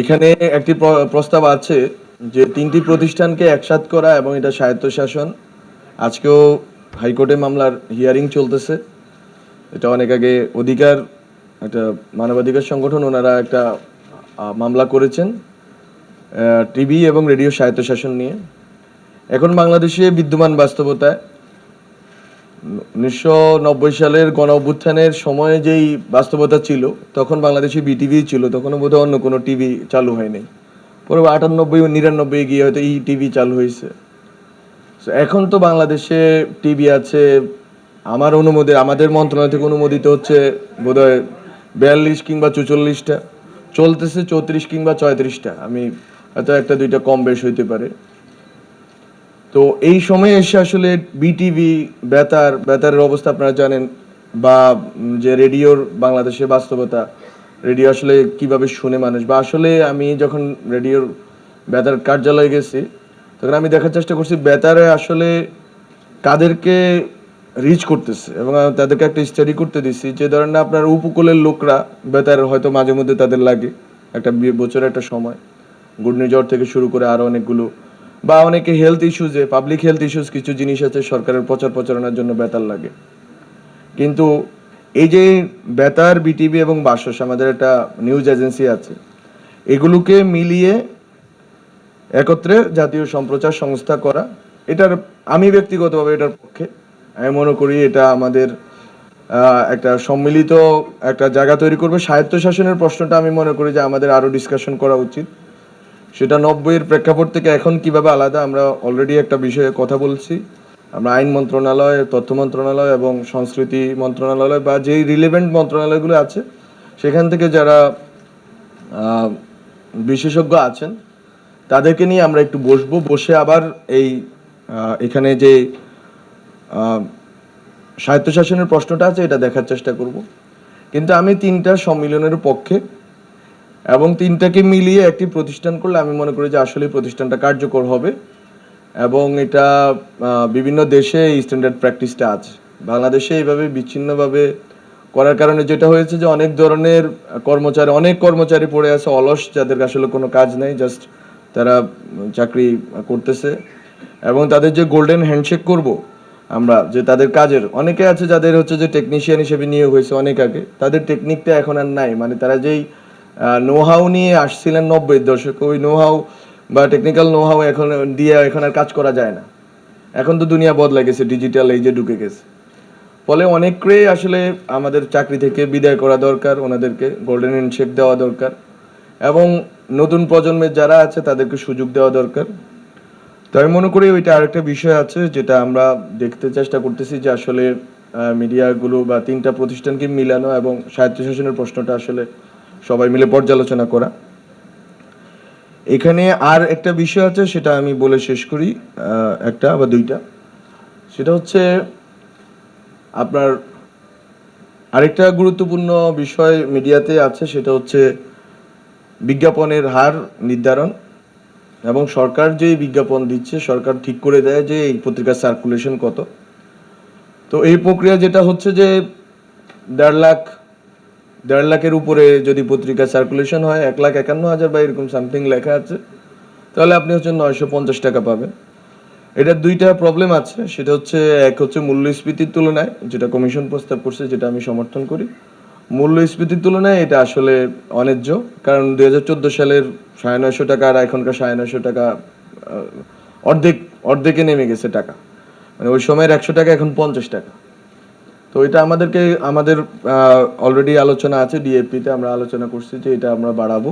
এখানে একটি প্র- প্রস্তাব আছে যে তিনটি প্রতিষ্ঠানকে একসাথ করা এবং এটা স্বায়ত্তশাসন। আজকেও হাইকোর্টে মামলার হিয়ারিং চলতেছে। এটা অনেক আগে অধিকার, একটা মানবাধিকার সংগঠন ওনারা একটা মামলা করেছেন টিভি এবং রেডিও স্বায়ত্তশাসন নিয়ে। এখন বাংলাদেশে বিদ্যমান বাস্তবতায় উনিশশো নব্বই সালের গণ অভ্যুত্থানের সময়ে যেই বাস্তবতা ছিল, তখন বাংলাদেশে বিটিভি ছিল, তখনও বোধহয় অন্য কোনো টিভি চালু হয়নি পরে আটানব্বই নিরানব্বই গিয়ে হয়তো ই টিভি চালু হয়েছে। এখন তো বাংলাদেশে টিভি আছে, আমার অনুমোদন আমাদের মন্ত্রণালয় থেকে অনুমোদিত হচ্ছে বোধহয় বিয়াল্লিশ কিংবা চুচল্লিশটা, চলতেছে চৌত্রিশ কিংবা চৌত্রিশটা আমি হয়তো একটা দুইটা কম বেশ হইতে পারে। তো এই সময়ে এসে আসলে বিটিভি বেতার, বেতারের অবস্থা আপনারা জানেন, বা যে রেডিওর বাংলাদেশে বাস্তবতা, রেডিও আসলে কীভাবে শুনে মানুষ, বা আসলে আমি যখন রেডিওর বেতার কার্যালয়ে গেছি, তখন আমি দেখার চেষ্টা করছি বেতারে আসলে কাদেরকে রিচ করতেছে, এবং তাদেরকে একটা স্টাডি করতে দিছি যে, ধরেন না আপনার উপকূলের লোকরা, বেতার হয়তো মাঝে মধ্যে তাদের লাগে, একটা বছরের একটা সময়। ঘূর্ণিঝড় থেকে শুরু করে আরও অনেকগুলো বা অনেকে হেলথ ইস্যুজে পাবলিক হেলথ ইস্যুস কিছু জিনিস আছে, সরকারের প্রচার প্রচারণার জন্য বেতার লাগে। কিন্তু এই যে বেতার বিটিভি এবং বাসস, আমাদের একটা নিউজ এজেন্সি আছে, এগুলোকে মিলিয়ে একত্রে জাতীয় সম্প্রচার সংস্থা করা, এটার, আমি ব্যক্তিগতভাবে এটার পক্ষে, আমি মনে করি এটা আমাদের একটা সম্মিলিত একটা জায়গা তৈরি করবে। স্বায়ত্তশাসনের প্রশ্নটা আমি মনে করি যে আমাদের আরও ডিসকাশন করা উচিত। সেটা নব্বইয়ের প্রেক্ষাপট থেকে এখন কীভাবে আলাদা, আমরা অলরেডি একটা বিষয়ে কথা বলছি। আমরা আইন মন্ত্রণালয়, তথ্য মন্ত্রণালয় এবং সংস্কৃতি মন্ত্রণালয় বা যেই রিলেভেন্ট মন্ত্রণালয়গুলো আছে, সেখান থেকে যারা বিশেষজ্ঞ আছেন, তাদেরকে নিয়ে আমরা একটু বসবো। বসে আবার এই এখানে যে স্বায়ত্তশাসনের প্রশ্নটা আছে, এটা দেখার চেষ্টা করব। কিন্তু আমি তিনটা সম্মিলনের পক্ষে এবং তিনটাকে মিলিয়ে একটি প্রতিষ্ঠান করলে আমি মনে করি যে আসলে প্রতিষ্ঠানটা কার্যকর হবে। এবং এটা বিভিন্ন দেশে এই স্ট্যান্ডার্ড প্র্যাকটিসটা আছে। বাংলাদেশে এইভাবে বিচ্ছিন্নভাবে করার কারণে যেটা হয়েছে যে অনেক ধরনের কর্মচারী, অনেক কর্মচারী পড়ে আছে, অলস যাদের আসলে কোনো কাজ নেই জাস্ট তারা চাকরি করতেছে। এবং তাদের যে গোল্ডেন হ্যান্ডশেক করব আমরা, যে তাদের কাজের, অনেকে আছে যাদের হচ্ছে যে টেকনিশিয়ান হিসেবে নিয়োগ হয়েছে অনেক আগে, তাদের টেকনিকটা এখন আর নাই। মানে তারা যেই নো হাউ নিয়ে আসছিলেন নব্বই দশকে। ওই নো হাউ বা টেকনিক্যাল নো হাউ এখন দিয়ে এখন আর কাজ করা যায় না। এখন তো দুনিয়া বদলে গেছে ডিজিটাল এই যে ঢুকে গেছে। ফলে অনেকেই আসলে আমাদের চাকরি থেকে বিদায় করা দরকার, ওনাদেরকে গোল্ডেন হ্যান্ডশেক দেওয়া দরকার এবং নতুন প্রজন্মের যারা আছে তাদেরকে সুযোগ দেওয়া দরকার। তো আমি মনে করি ওইটা আরেকটা বিষয় আছে যেটা আমরা দেখতে চেষ্টা করতেছি যে আসলে মিডিয়াগুলো বা তিনটা প্রতিষ্ঠানকে মিলানো এবং স্বায়ত্তশাসনের প্রশ্নটা আসলে সবাই মিলে পর্যালোচনা করা। এখানে আর একটা বিষয় আছে, সেটা আমি বলে শেষ করি একটা বা দুইটা। সেটা হচ্ছে আপনার আরেকটা গুরুত্বপূর্ণ বিষয় মিডিয়াতে আছে, সেটা হচ্ছে বিজ্ঞাপনের হার নির্ধারণ এবং সরকার যে বিজ্ঞাপন দিচ্ছে, সরকার ঠিক করে দেয় যে এই পত্রিকার সার্কুলেশন কত। তো এই প্রক্রিয়া যেটা হচ্ছে যে দেড় লাখ দেড় লাখের উপরে যদি পত্রিকা সার্কুলেশন হয়, এক লাখ একান্ন হাজার বা এরকম সামথিং লেখা আছে, তাহলে আপনি হচ্ছে নয়শো পঞ্চাশ টাকা পাবেন। এটার দুইটা প্রবলেম আছে, সেটা হচ্ছে এক হচ্ছে মূল্যস্ফীতির তুলনায়, যেটা কমিশন প্রস্তাব করছে, যেটা আমি সমর্থন করি। মূল্যস্ফীতির তুলনায় এটা আসলে অন্যায্য কারণ দুই হাজার চোদ্দ সালের সাড়ে নয়শো টাকা আর এখনকার সাড়ে নয়শো টাকা অর্ধেক, অর্ধেকে নেমে গেছে টাকা। মানে ওই সময়ের একশো টাকা, এখন পঞ্চাশ টাকা। তো এটা আমাদেরকে, আমাদের অলরেডি আলোচনা আছে ডিএপিতে আমরা আলোচনা করছি যে এটা আমরা বাড়াবো।